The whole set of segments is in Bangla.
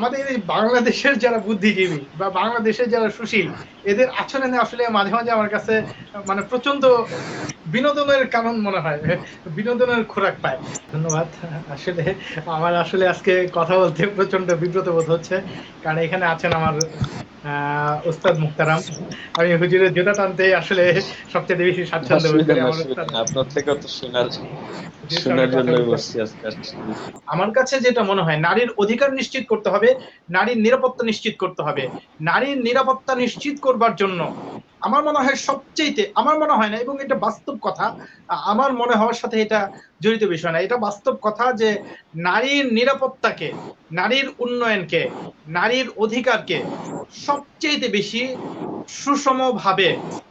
আমাদের এই বাংলাদেশের যারা বুদ্ধিজীবী বা বাংলাদেশের যারা সুশীল এদের আচরণে আসলে মাঝে মাঝে আমার কাছে মানে প্রচণ্ড বিনোদনের কারণ মনে হয় বিনোদনের খোরাক পায়। ধন্যবাদ। আসলে আমার আসলে আজকে কথা বলতে প্রচণ্ড বিব্রত বোধ হচ্ছে কারণ এখানে আছেন আমার আহ উস্তাদ মুক্তারাম আমি হুজুরের জুতা টানতে আসলে সবচেয়ে বেশি স্বাচ্ছন্দ্য। আপনার থেকে তো আমার কাছে যেটা মনে হয় নারীর অধিকার নিশ্চিত করতে হবে নারীর নিরাপত্তা নিশ্চিত করতে হবে। নারীর নিরাপত্তা নিশ্চিত করবার জন্য আমার মনে হয় সবচেয়ে আমার মনে হয় না এবং এটা বাস্তব কথা আমার মনে হওয়ার সাথে এটা জড়িত বিষয় না। এটা বাস্তব কথা যে নারীর নিরাপত্তাকে নারীর উন্নয়নকে নারীর অধিকারকে সবচেয়ে বেশি সুষমভাবে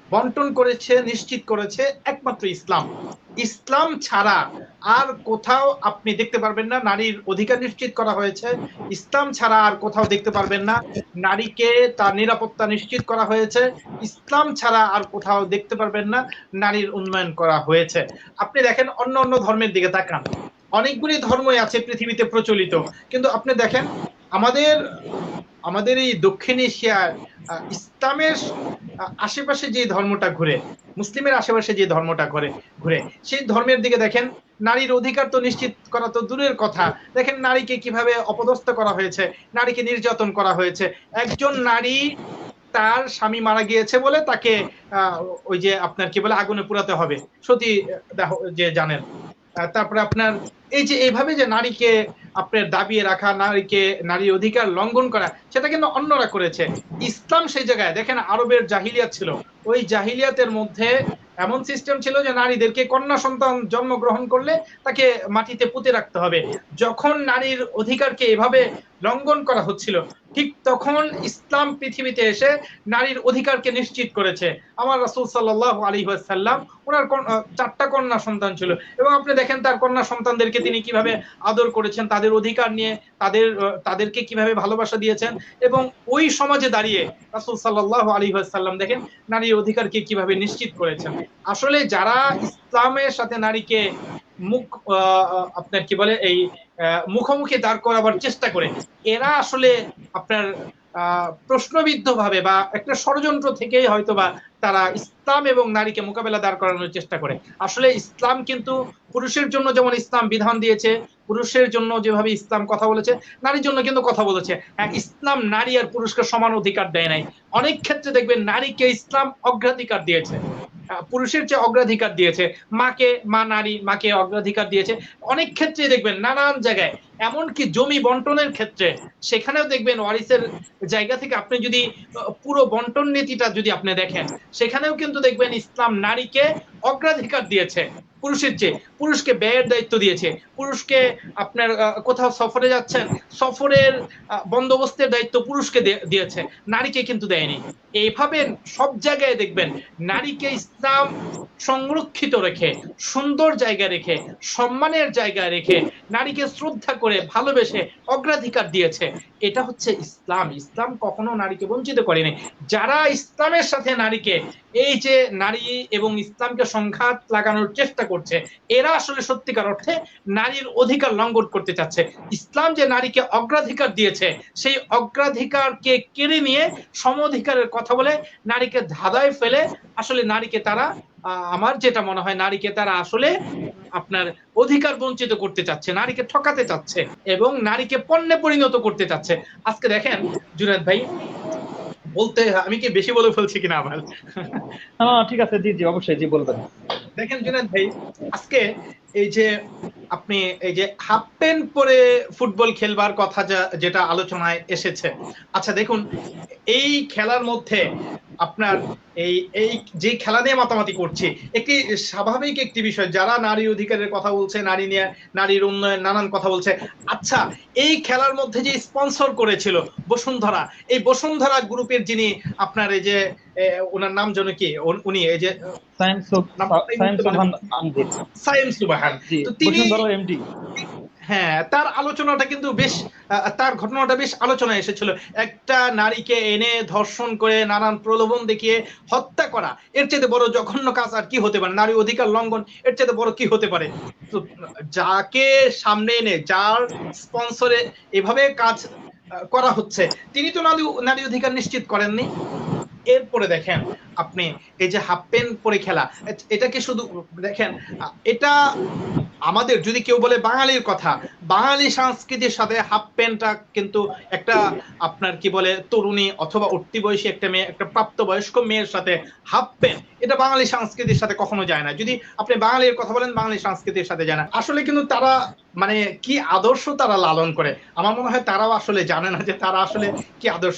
বন্টন করেছে নিশ্চিত করেছে একমাত্র ইসলাম। ইসলাম ছাড়া আর কোথাও আপনি দেখতে পারবেন না, নারীর অধিকার নিশ্চিত করা হয়েছে। ইসলাম ছাড়া আর কোথাও দেখতে পারবেন না, নারীকে তার নিরাপত্তা নিশ্চিত করা হয়েছে। ইসলাম ছাড়া আর কোথাও দেখতে পারবেন না, নারীর উন্নয়ন করা হয়েছে। আপনি দেখেন অন্য অন্য ধর্মের দিকে তাকান। অনেকগুলি ধর্মই আছে পৃথিবীতে প্রচলিত, কিন্তু আপনি দেখেন আমাদের আমাদের এই দক্ষিণ এশিয়ার ইসলামের আশেপাশে যে ধর্মটা ঘুরে, মুসলিমের আশেপাশে যে ধর্মটা ঘুরে ঘুরে, সেই ধর্মের দিকে দেখেন, নারীর অধিকার তো নিশ্চিত করা তো দূরের কথা। দেখেন নারীকে কীভাবে অপদস্থ করা হয়েছে, নারীকে নির্যাতন করা হয়েছে। একজন নারী তার স্বামী মারা গিয়েছে বলে তাকে ওই যে আপনার কি বলে, আগুনে পুরাতে হবে। সতী যে জানেন। তারপরে আপনার এই যে এইভাবে যে নারীকে আপনার দাবিয়ে রাখা, নারীকে, নারী অধিকার লঙ্ঘন করা, সেটা কিন্তু অন্যরা করেছে। ইসলাম সেই জায়গায়, দেখেন আরবের জাহিলিয়াত ছিল। ওই জাহিলিয়াতের মধ্যে এমন সিস্টেম ছিল যে নারীদেরকে কন্যা সন্তান জন্মগ্রহণ করলে তাকে মাটিতে পুঁতে রাখতে হবে। যখন নারীর অধিকারকে এভাবে লঙ্ঘন করা হচ্ছিল। ঠিক তখন ইসলাম পৃথিবীতে এসে নারীর অধিকারকে নিশ্চিত করেছে। আমার রাসূল সাল্লাল্লাহু আলাইহি ওয়াসাল্লাম, ওনার চারটা কন্যা সন্তান ছিল। এবং আপনি দেখেন, তার কন্যা সন্তানদেরকে তিনি কীভাবে আদর করেছেন, তাদের অধিকার নিয়ে, তাদের তাদেরকে কীভাবে ভালোবাসা দিয়েছেন। এবং ওই সমাজে দাঁড়িয়ে রাসূল সাল্লাল্লাহু আলী ওয়াসাল্লাম দেখেন, নারীর অধিকারকে কীভাবে নিশ্চিত করেছেন। আসলে যারা ইসলামের সাথে নারীকে মুখ আপনার কি বলে, এই মুখোমুখি দাঁড় করাবার চেষ্টা করে। এরা আসলে আপনার প্রশ্নবিদ্ধ ভাবে বা একটা ষড়যন্ত্র থেকেই হয়তো বা তারা ইসলাম এবং নারীকে মোকাবেলা দাঁড় করানোর চেষ্টা করে। আসলে ইসলাম কিন্তু পুরুষের জন্য যেমন ইসলাম বিধান দিয়েছে, পুরুষের জন্য যেভাবে ইসলাম কথা বলেছে, নারীর জন্য কিন্তু কথা বলেছে। ইসলাম নারী আর পুরুষকে সমান অধিকার দেয় নাই। অনেক ক্ষেত্রে দেখবেন নারীকে ইসলাম অগ্রাধিকার দিয়েছে। পুরুষের যে অগ্রাধিকার দিয়েছে। মাকে, মা, নারী, মাকে অগ্রাধিকার দিয়েছে। অনেক ক্ষেত্রে দেখবেন নানান জায়গায়, এমনকি জমি বন্টনের ক্ষেত্রে, সেখানেও দেখবেন ওয়ারিসের জায়গা থেকে আপনি যদি পুরো বন্টন নীতিটা যদি আপনি দেখেন, সেখানেও কিন্তু দেখবেন ইসলাম নারীকে অগ্রাধিকার দিয়েছে। পুরুষের চেয়ে, পুরুষকে ব্যয়ের দায়িত্ব দিয়েছে, পুরুষকে আপনার কোথাও সফরে যাচ্ছেন, সফরের বন্দোবস্তের দায়িত্ব পুরুষকে দিয়েছে, নারীকে কিন্তু দেয়নি। এইভাবে সব জায়গায় দেখবেন, নারীকে ইসলাম সংরক্ষিত রেখে, সুন্দর জায়গায় রেখে, সম্মানের জায়গায় রেখে, নারীকে শ্রদ্ধা করে, ভালোবেসে অগ্রাধিকার দিয়েছে। এটা হচ্ছে ইসলাম। ইসলাম কখনো নারীকে বঞ্চিত করেনি। যারা ইসলামের সাথে নারীকে, এই যে নারী এবং ইসলামকে সংঘাত লাগানোর চেষ্টা করছে। এরা আসলে সত্যিকার অর্থে নারীর অধিকার লঙ্ঘন করতে চাচ্ছে। ইসলাম যে নারীকে অগ্রাধিকার দিয়েছে, সেই অগ্রাধিকারকে কেড়ে নিয়ে সম অধিকারের কথা বলে নারীকে ধাঁধায় ফেলে আসলে নারীকে তারা আমার যেটা মনে হয় নারীকে তারা আসলে আপনার অধিকার বঞ্চিত করতে চাচ্ছে, নারীকে ঠকাতে চাচ্ছে এবং নারীকে পণ্যে পরিণত করতে চাচ্ছে। আজকে দেখেন জুনাদ ভাই বলতে আমি কি বেশি বলে ফেলছি কিনা আমার হ্যাঁ ঠিক আছে জি জি অবশ্যই জি বলবেন দেখেন জুনাদ ভাই আজকে এই যে আপনি এই যে হাফ প্যান্ট পরে ফুটবল খেলবার কথা যা- যেটা আলোচনায় এসেছে। আচ্ছা দেখুন এই খেলার মধ্যে আপনার এই এই যে খেলা নিয়ে মাতামাতি করছি একটি স্বাভাবিক একটি বিষয় যারা নারী অধিকারের কথা বলছে নারী নিয়ে নারীর উন্নয়ন নানান কথা বলছে আচ্ছা এই খেলার মধ্যে যে স্পন্সর করেছিল বসুন্ধরা এই বসুন্ধরা গ্রুপের যিনি আপনার এই যে ওনার নাম যেন কি উনি এই যে সায়েন্স সুবাহান তিনি হ্যাঁ তার আলোচনাটা কিন্তু বেশ তার ঘটনাটা বেশ আলোচনায় এসেছিল। একটা নারীকে এনে ধর্ষণ করে নানান প্রলোভন দেখিয়ে হত্যা করা, এর চাইতে বড় জঘন্য কাজ আর কি হতে পারে? নারী অধিকার লঙ্ঘন, এর চেয়ে বড় কি হতে পারে? তো যাকে সামনে এনে, যার স্পন্সরে এভাবে কাজ করা হচ্ছে, তিনি তো নারী নারী অধিকার নিশ্চিত করেননি। এরপরে দেখেন আপনি, এই যে হাফ প্যান্ট পরে খেলা এটাকে শুধু দেখেন এটা আমাদের, যদি কেউ বলে বাঙালির কথা, বাঙালি সংস্কৃতির সাথে হাফ প্যান্টটা কিন্তু একটা আপনার কি বলে, তরুণী অথবা উঠতি বয়সী একটা মেয়ে, একটা প্রাপ্তবয়স্ক মেয়ের সাথে হাফ প্যান্ট এটা বাঙালি সংস্কৃতির সাথে কখনো যায় না। যদি আপনি বাঙালির কথা বলেন, বাঙালি সংস্কৃতির সাথে যায় না। আসলে কিন্তু তারা মানে কি আদর্শ তারা লালন করে? আমার মনে হয় তারাও আসলে জানে না যে তারা আসলে কি আদর্শ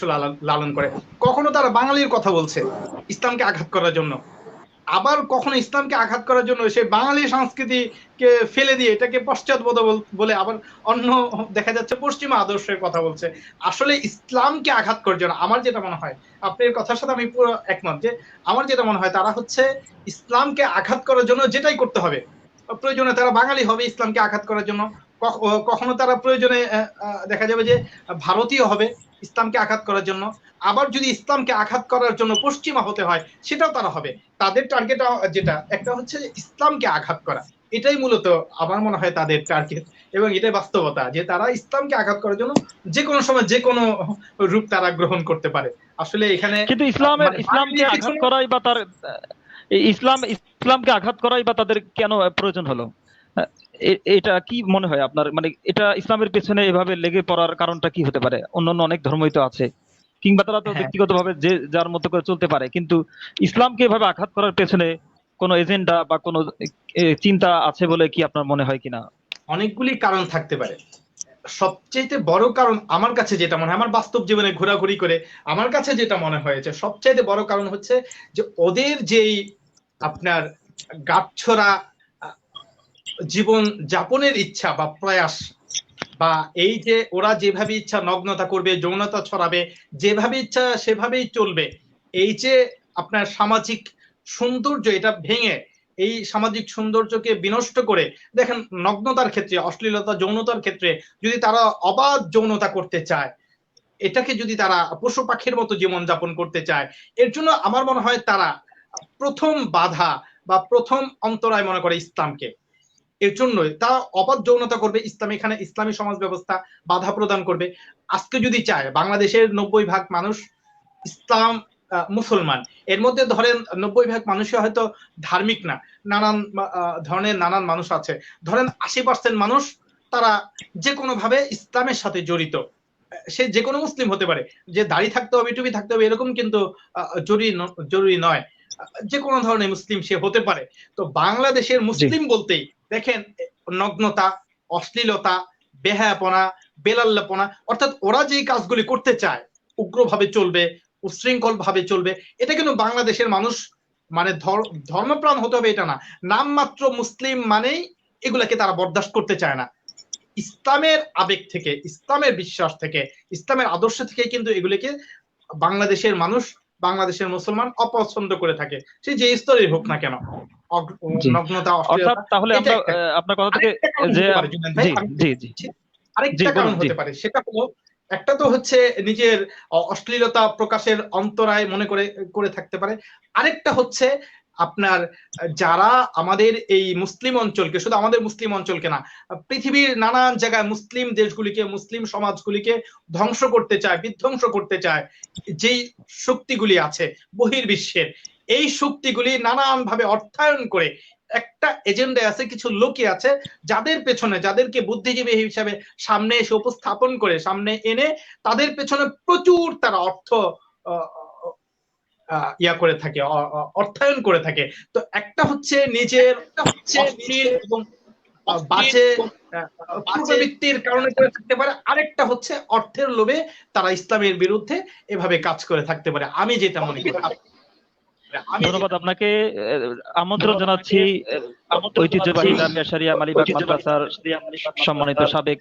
লালন করে। কখনো তারা বাঙালির কথা বলছে, ইসলামকে আঘাত করার জন্য? আবার কখনো ইসলামকে আঘাত করার জন্য সেই বাঙালি সংস্কৃতিকে ফেলে দিয়ে এটাকে পশ্চাৎপদ বল- আবার অন্য দেখা যাচ্ছে পশ্চিমা আদর্শের কথা বলছে। আসলে ইসলামকে আঘাত করার জন্য আমার যেটা মনে হয় আপনার কথার সাথে আমি পুরো একমত যে আমার যেটা মনে হয় তারা হচ্ছে ইসলামকে আঘাত করার জন্য যেটাই করতে হবে। প্রয়োজনে তারা বাঙালি হবে ইসলামকে আঘাত করার জন্য। কখনো তারা প্রয়োজনে দেখা যাবে যে ভারতীয় হবে ইসলামকে আঘাত করার জন্য। আবার যদি ইসলামকে আঘাত করার জন্য পশ্চিমা হতে হয় সেটাও তারা হবে। তাদের টার্গেট যেটা একটা হচ্ছে ইসলামকে আঘাত করা। এটাই মূলত আমার মনে হয় তাদের টার্গেট এবং এটাই বাস্তবতা যে তারা ইসলামকে আঘাত করার জন্য যে কোনো সময় যে কোনো রূপ তারা গ্রহণ করতে পারে। আসলে এখানে কিন্তু ইসলামের মানে ইসলামকে আঘাত করাই বা তার ইসলাম ইসলামকে আঘাত করাই বা তাদের কেন প্রয়োজন হলো? এটা কি মনে হয় আপনার? মানে এটা ইসলামের পেছনে এভাবে লেগে পড়ার কারণটা কি হতে পারে? অন্যান্য অনেক ধর্মই তো আছে। কিংবা তারা তো হ্যাঁ। ব্যক্তিগতভাবে যে যার মতো করে চলতে পারে কিন্তু ইসলামকে এভাবে আঘাত করার পেছনে কোনো এজেন্ডা বা কোনো চিন্তা আছে বলে কি আপনার মনে হয় কিনা? অনেকগুলি কারণ থাকতে পারে। সবচেয়ে বড় কারণ আমার কাছে যেটা মনে হয় আমার বাস্তব জীবনে ঘোরাঘুরি করে আমার কাছে যেটা মনে হয়েছে সবচাইতে বড় কারণ হচ্ছে যে ওদের যেই আপনার গাছছড়া আহ, জীবন যাপনের ইচ্ছা বা প্রয়াস বা এই যে ওরা যেভাবে ইচ্ছা নগ্নতা করবে, যৌনতা ছড়াবে, যেভাবে ইচ্ছা সেভাবেই চলবে, এই যে আপনার সামাজিক সৌন্দর্য এটা ভেঙে এই সামাজিক সৌন্দর্যকে বিনষ্ট করে, দেখেন নগ্নতার ক্ষেত্রে, অশ্লীলতা, যৌনতার ক্ষেত্রে যদি তারা অবাধ যৌনতা করতে চায়, এটাকে যদি তারা পশু পাখির মতো জীবন যাপন করতে চায়, এর জন্য আমার মনে হয় তারা প্রথম বাধা বা প্রথম অন্তরায় মনে করে ইসলামকে। এর জন্যই। তারা অবাধ যৌনতা করবে ইসলাম এখানে ইসলামী সমাজ ব্যবস্থা বাধা প্রদান করবে। আজকে যদি চায় বাংলাদেশের নব্বই ভাগ মানুষ ইসলাম মুসলমান। এর মধ্যে ধরেন নব্বই ভাগ মানুষই হয়তো ধার্মিক না নানান ধরনের নানান মানুষ আছে। ধরেন আশি পার্সেন্ট মানুষ তারা যে কোনো ভাবে ইসলামের সাথে জড়িত। সে যে কোনো মুসলিম হতে পারে। যে দাড়ি থাকতে হবে টুপি থাকতে হবে এরকম কিন্তু আহ, জরুরি জরুরি নয়। যে কোনো ধরনের মুসলিম সে হতে পারে। তো বাংলাদেশের মুসলিম বলতেই দেখেন, নগ্নতা, অশ্লীলতা, বেহায়াপনা, বেলাল্লাপনা, অর্থাৎ ওরা যেই কাজগুলি করতে চায়, উগ্রভাবে চলবে উশৃঙ্খল ভাবে চলবে, এটা কিন্তু বাংলাদেশের মানুষ মানে ধর- ধর্মপ্রাণ হতে হবে এটা না। নামমাত্র মুসলিম মানেই এগুলাকে তারা বরদাস্ত করতে চায় না। ইসলামের আবেগ থেকে, ইসলামের বিশ্বাস থেকে, ইসলামের আদর্শ থেকে কিন্তু এগুলিকে বাংলাদেশের মানুষ বাংলাদেশের মুসলমান অপছন্দ করে থাকে। সে যে স্তরেই হোক না কেন। নগ্নতা অর্থাৎ তাহলে আমরা আপনার কথা থেকে যে জি জি আরেকটা কারণ হতে পারে। সেটা হলো একটা তো হচ্ছে নিজের অশ্লীলতা প্রকাশের অন্তরায় মনে করে করে থাকতে পারে। আরেকটা হচ্ছে আপনার যারা আমাদের এই মুসলিম অঞ্চলকে শুধু আমাদের মুসলিম অঞ্চলকে না পৃথিবীর নানান জায়গায় মুসলিম দেশগুলিকে মুসলিম সমাজগুলিকে ধ্বংস করতে চায় বিধ্বংস করতে চায় যেই শক্তিগুলি আছে বহির্বিশ্বের এই শক্তিগুলি নানান ভাবে অর্থায়ন করে একটা এজেন্ডা আছে কিছু লোকই আছে যাদের পেছনে যাদেরকে বুদ্ধিজীবী হিসাবে সামনে এসে উপস্থাপন করে সামনে এনে তাদের পেছনে প্রচুর তারা অর্থ আহ, ইয়া করে থাকে অর্থায়ন করে থাকে। তো একটা হচ্ছে নিজের এবং বাজে কারণে করে থাকতে পারে। আরেকটা হচ্ছে অর্থের লোভে তারা ইসলামের বিরুদ্ধে এভাবে কাজ করে থাকতে পারে। আমি যেটা মনে করি আমি ধন্যবাদ আপনাকে। আমন্ত্রণ জানাচ্ছি ঐতিহ্যবাহী মালিবাগ মাদ্রাসার সম্মানিত সাবেক